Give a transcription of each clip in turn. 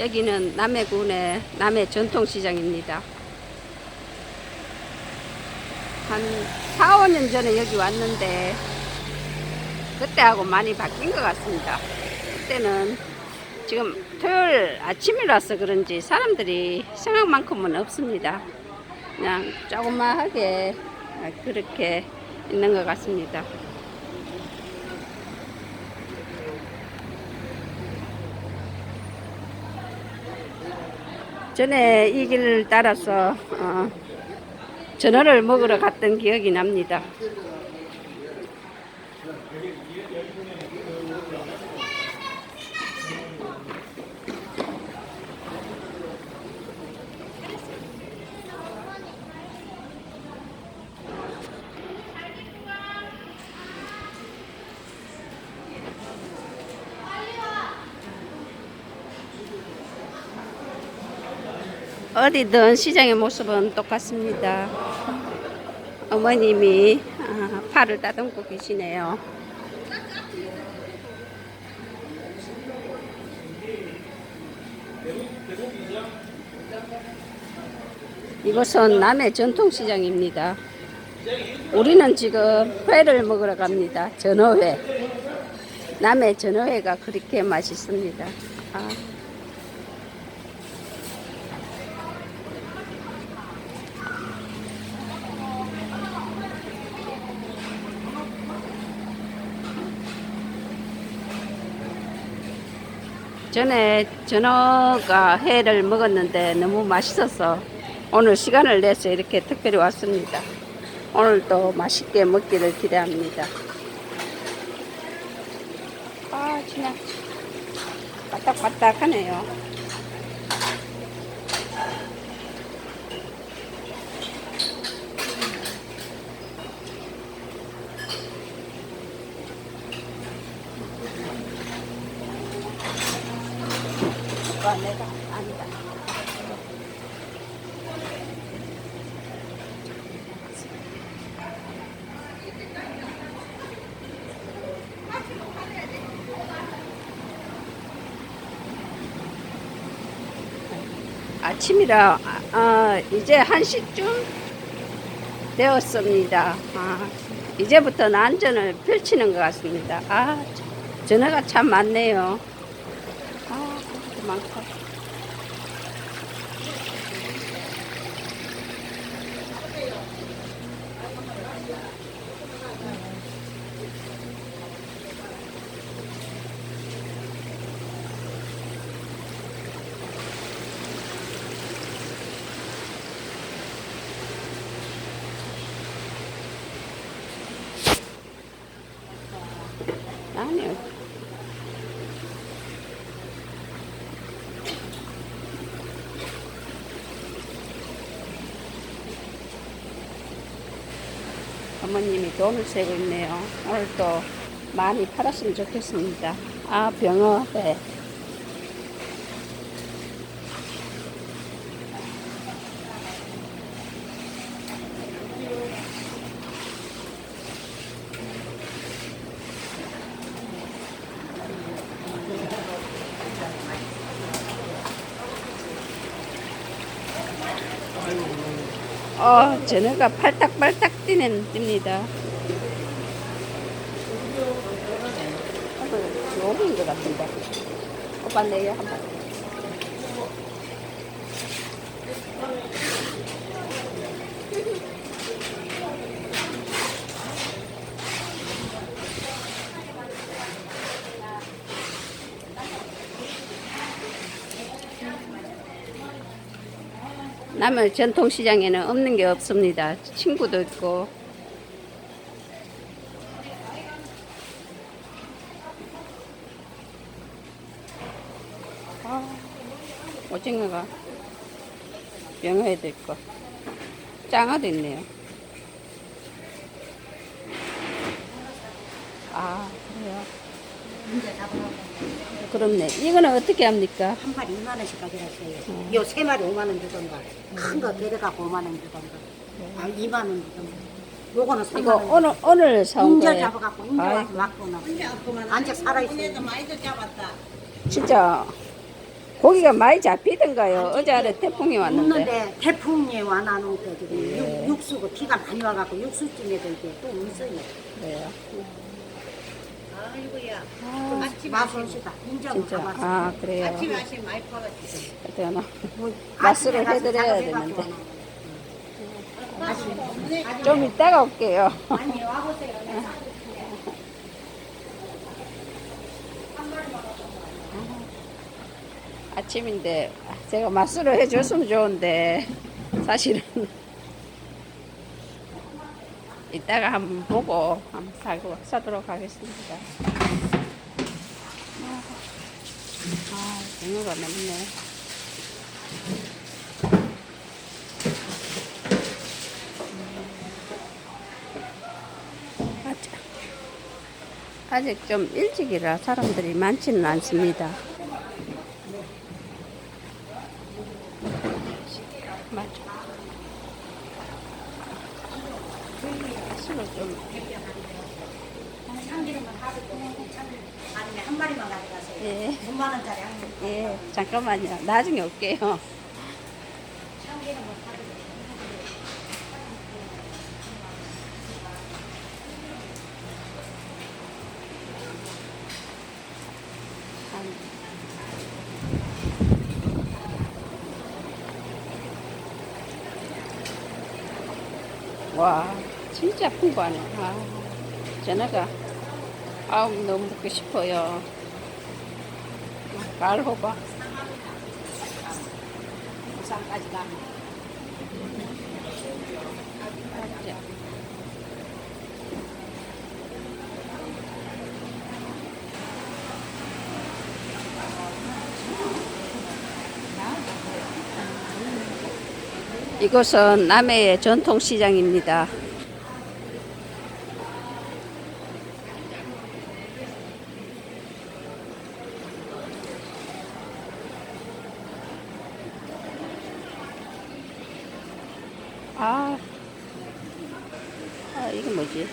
여기는 남해군의 남해 전통시장입니다. 한 4, 5년 전에 여기 왔는데 그때하고 많이 바뀐 것 같습니다. 그때는 지금 토요일 아침이라서 그런지 사람들이 생각만큼은 없습니다. 그냥 조그마하게 그렇게 있는 것 같습니다. 전에 이 길을 따라서 어, 전어를 먹으러 갔던 기억이 납니다. 어디든 시장의 모습은 똑같습니다. 어머님이 아, 팔을 따듬고 계시네요. 이곳은 남해 전통시장입니다. 우리는 지금 회를 먹으러 갑니다. 전어회. 남해 전어회가 그렇게 맛있습니다. 아. 전에 전어가 회를 먹었는데 너무 맛있어서 오늘 시간을 내서 이렇게 특별히 왔습니다. 오늘도 맛있게 먹기를 기대합니다. 아, 진짜 바닥바닥하네요. 와, 내가 아니다. 아침이라 아, 아, 이제 한시쯤 되었습니다. 아, 이제부터 난전을 펼치는 것 같습니다. 아, 전화가 참 많네요. 아, 많다. 아니요. 어머님이 돈을 세고 있네요. 오늘 또 많이 팔았으면 좋겠습니다. 아, 병어, 네. 어, 전어가 팔딱팔딱 뛰는, 뜁니다. 여기인 것 같은데. 오빠 내일 한번. 남해 전통시장에는 없는 게 없습니다. 친구도 있고. 아, 오징어가 영어에도 있고 짱어도 있네요. 아 그래요? 그렇네. 이거는 어떻게 합니까? 한 마리 2만 원씩 가져가세요. 요 세 마리 5만 원 주던가. 큰 거 데려가고 5만 원 주던가. 아 2만 원 주던가. 요거는 3만 이거 원. 오늘 오늘 사온 거예요. 잡아갖고 아이고. 와서 맡고 나. 안적 살아있어요. 진짜 고기가 많이 잡히던가요? 어제 아래 태풍이 왔는데. 없는데 태풍이 와나는 때 지금 네. 육, 육수고 비가 많이 와갖고 육수찜에도 이게 또 있어요. 그래요. 아이고야. 인정 진짜. 아, 그래요. 아침에 아침 많이 퍼가지고. 맛으로 아침에 가서 해드려야 되는데. 좀 이따가 올게요. 아니 와보세요. 아침인데 제가 맛으로 해줬으면 좋은데 사실은 이따가 한번 보고 한번 사고 사도록 하겠습니다. 아, 빙어가 많네. 아직, 아직 좀 일찍이라 사람들이 많지는 않습니다. 맞아. 술을 좀, 아니 한 마리만 가져가세요. 예, 9만 원짜리 한 마리. 예, 잠깐만요. 나중에 올게요. 와, 진짜 풍부하네. 아, 전화가, 아우, 너무 먹고 싶어요. 가을 호박. 부산까지 가면. 이곳은 남해의 전통시장입니다. 아, 아 이게 뭐지?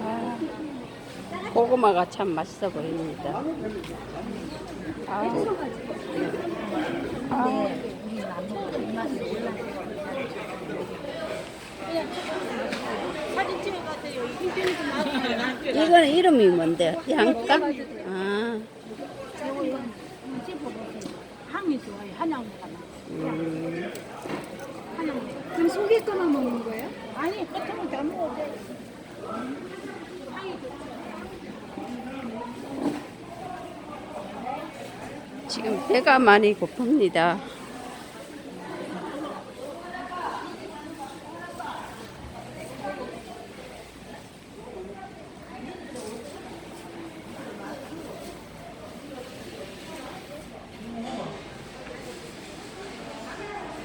아, 고구마가 참 맛있어 보입니다. 아, 아, 사진 찍어가세요. 인터넷 나가면 이거는 이름이 뭔데? 양가? 아, 향이 좋아요. 한약보다. 음. 그럼 속에 거만 먹는 거예요? 아니, 겉으로 다 먹어도 돼. 지금 배가 많이 고픕니다.